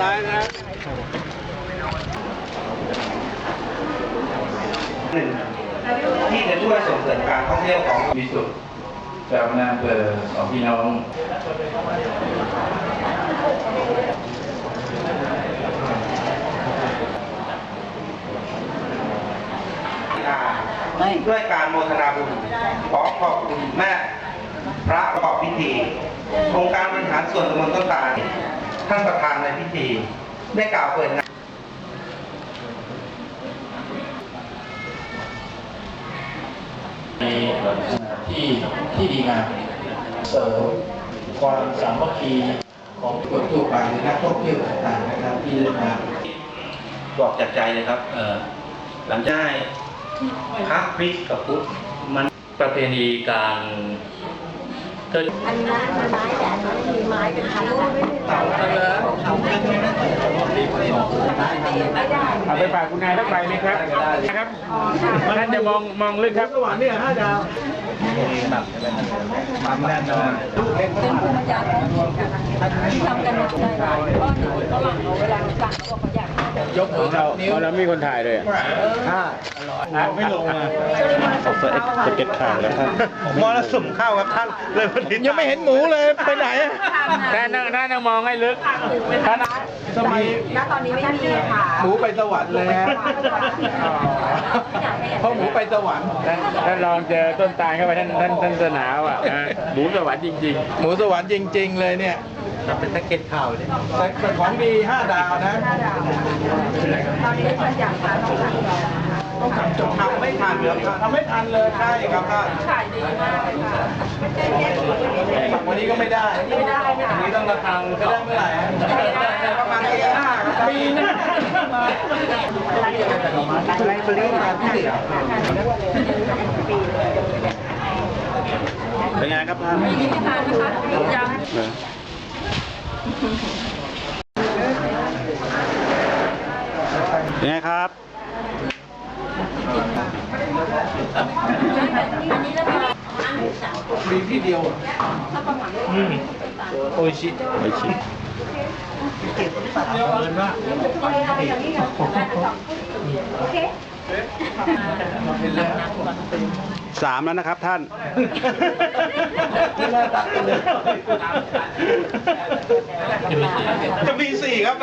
ตายนะหนึ่งที่จะช่วยส่งเสริมการท่องเที่ยวของวิสุทธิ์เจ้าคณะอำเภอสองพี่น้องด้วยการโมทนาบุญขอขอบคุณแม่ พระประกอบพิธีองค์การบริหารส่วนตำบลต้นตาล ท่านประธานในพิธี ได้กล่าวเปิดงานที่ที่ดีงามเสริมความสามัคคีของคนทั่วไปหรือนักท่องเที่ยวต่างๆนะครับที่เดินทาบอกจากใจเลยครับหลังจากได้พระคริสกับพุทธมันประเพณีการ เทิดอันนั้นมันไม้แต่อันนั้นมีไม้เป็นพันละเต่าเลยเต่าเป็นไม่ได้เอาไปฝากคุณนายสักใบไหมครับนะครับท่านจะมองมองลึกครับสวรรค์เนี่ยห้าดาวความแน่นอนเป็นภูมิปัญญาท้องที่ทำกันมาได้หลายก็หนูฝรั่งเอาเวลาเราสั่งเขาบอกเขาอยากยกมือเราเรามีคนถ่ายเลยห้าไม่ลงมา สเก็ตข่าวแล้วครับมรสุมเข้าครับท่านเลยวันนี้ยังไม่เห็นหมูเลยไปไหนท่านนั่งท่านนั่งมองให้ลึกท่านสมัยณตอนนี้ไม่มีค่ะหมูไปสวรรค์เลยฮะเพราะหมูไปสวรรค์ท่านท่านลองเจอต้นตาลเข้าไปท่านท่านท่านจะหนาวอะนะหมูสวรรค์จริง ๆ หมูสวรรค์จริง ๆ เลยเนี่ยเป็นตะเก็ดข่าวเนี่ยแต่ของดีห้าดาวนะตอนนี้ฉันอยากทานต้องสั่งก่อนต้องสั่งจบ ทำไม่ทันเลยทำไม่ทันเลยใช่ครับท่านขายดีมากเลยค่ะสั่งวันนี้ก็ไม่ได้ไม่ได้ค่ะอันนี้ต้องระทังจะได้เมื่อไหร่ฮะประมาณปีหน้าครับปีหน้าไลบรารีมาที่เดียวเป็นไงครับท่านไม่ทานนะคะยังเป็นไงครับอันนี้แล้วก็ มีที่เดียวอะโอชิไม่ชิมเงินว่าโอเคสามแล้วนะครับท่านจะมีสี่ครับ